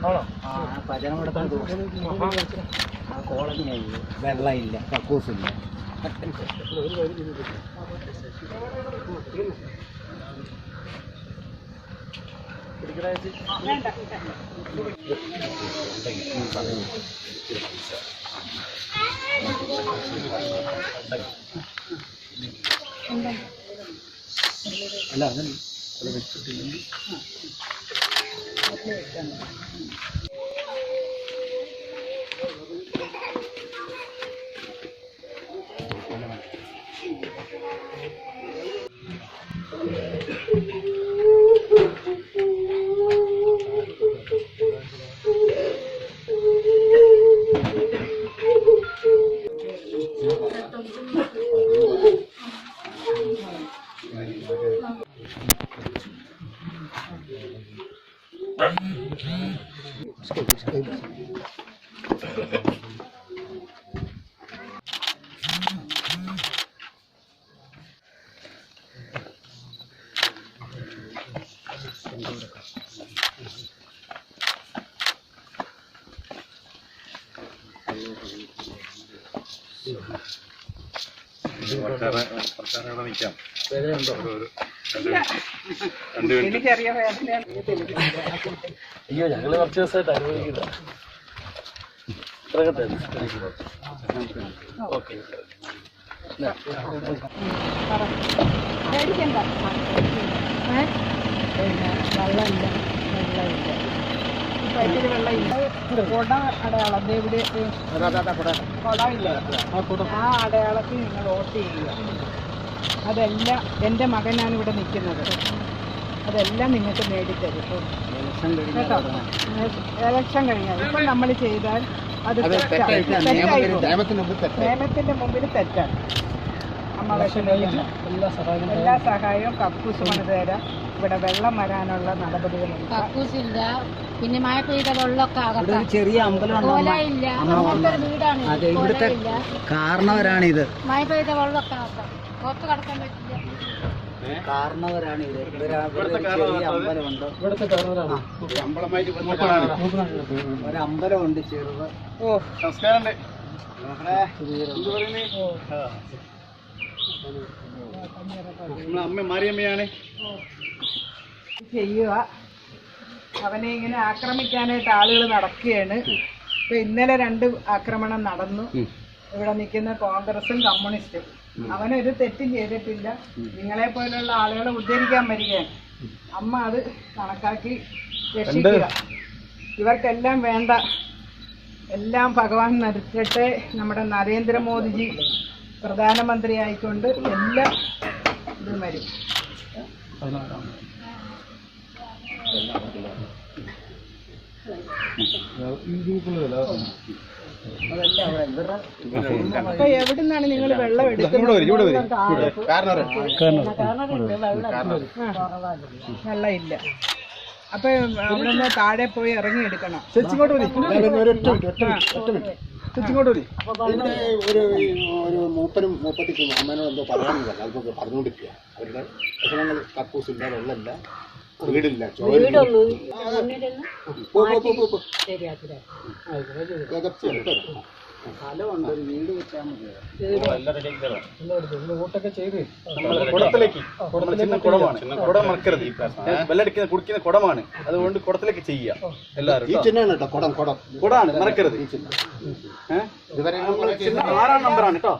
ആണോ? ആ പചനമടത്ത അല്ല കോളനിയായി വെള്ളമില്ല കക്കൂസില്ല അല്ല അതല്ല എനിക്കറിയാം വേദനയാണ് അയ്യോ ഞങ്ങൾ കുറച്ച് ദിവസമായിട്ട് ഓക്കെ വെള്ളമില്ല വെള്ളമില്ല വെള്ളമില്ല കുട അടയാളം ഇവിടെ കുടമില്ല ആ അടയാളത്തിൽ നിങ്ങൾ വോട്ട് ചെയ്യുക അതെല്ലാം എന്റെ മകനാണ് ഇവിടെ നിൽക്കുന്നത്. അതെല്ലാം നിങ്ങൾക്ക് നേടിത്തരും. കേട്ടോ? ഇലക്ഷൻ കഴിഞ്ഞാൽ. ഇപ്പം നമ്മൾ ചെയ്താൽ അത് നിയമത്തിന്റെ മുമ്പിൽ തെറ്റാണ് അമ്മ എല്ലാ എല്ലാ സഹായവും കക്കൂസ് പണിത് തരാം. ഇവിടെ വെള്ളം വരാനുള്ള നടപടികളുണ്ട്. കക്കൂസില്ല പിന്നെ മഴ പെയ്ത വെള്ളമൊക്കെ ചെറിയ വീടാണ് അതെ ഇവിടുത്തെ കൊലയില്ല. കാരണവരാണിത് മഴ പെയ്ത വെള്ളമൊക്കെ അകത്താ പുറത്ത് കടക്കാൻ പറ്റില്ല. കാരണവരാണിത് ഇവരാ. ഇവിടെ ഒരു ചെറിയ അമ്പലമുണ്ട്. ഇവിടുത്തെ കാരണവരാണ് ഒരു അമ്പലമുണ്ട് ചെറുത്. ഓ. അമ്മ മാരിയമ്മയാണ്. ചെയ്യുക. അവനെ ഇങ്ങനെ ആക്രമിക്കാനായിട്ട് ആളുകൾ നടക്കുകയാണ്. ഇപ്പൊ ഇന്നലെ രണ്ട് ആക്രമണം നടന്നു. ഇവിടെ നിൽക്കുന്ന കോൺഗ്രസും കമ്മ്യൂണിസ്റ്റും. അവനൊരു തെറ്റും ചെയ്തിട്ടില്ല നിങ്ങളെ പോലുള്ള ആളുകളെ ഉദ്ധരിക്കാൻ വരികയാണ് അമ്മ അത് കണക്കാക്കി രക്ഷിക്കുക ഇവർക്കെല്ലാം വേണ്ട എല്ലാം ഭഗവാൻ നടത്തട്ടെ നമ്മുടെ നരേന്ദ്രമോദിജി പ്രധാനമന്ത്രി ആയിക്കൊണ്ട് എല്ലാം ഇതും വരും ഈ ഇവരുടെ അപ്പൊ എവിടുന്നാണ് നിങ്ങൾ വെള്ളം എടുക്കുന്നത്? വെള്ളമില്ല. അപ്പൊ അവിടെ നിന്ന് താഴെ പോയി ഇറങ്ങി എടുക്കണം. ഒരു ഒരു മൂപ്പനും മൂപ്പത്തിക്കും അമ്മേനോട് എന്തോ പറയാനുള്ളത് അതൊക്കെ പറഞ്ഞുകൊണ്ടിരിക്കുക അവരുടെ വിഷമങ്ങൾ കക്കൂസില്ല വെള്ളമില്ല വീടില്ല ചെയ്ത് കുടത്തിലേക്ക്. ചിന്ന കുടമാണ്. കുടം മറക്കരുത് വെള്ളടിക്കുന്ന കുടിക്കുന്ന കുടമാണ്. അതുകൊണ്ട് കുടത്തിലേക്ക് ചെയ്യുക. എല്ലാവരും കുടാണ് മറക്കരുത്. ആറാം നമ്പറാണ് കേട്ടോ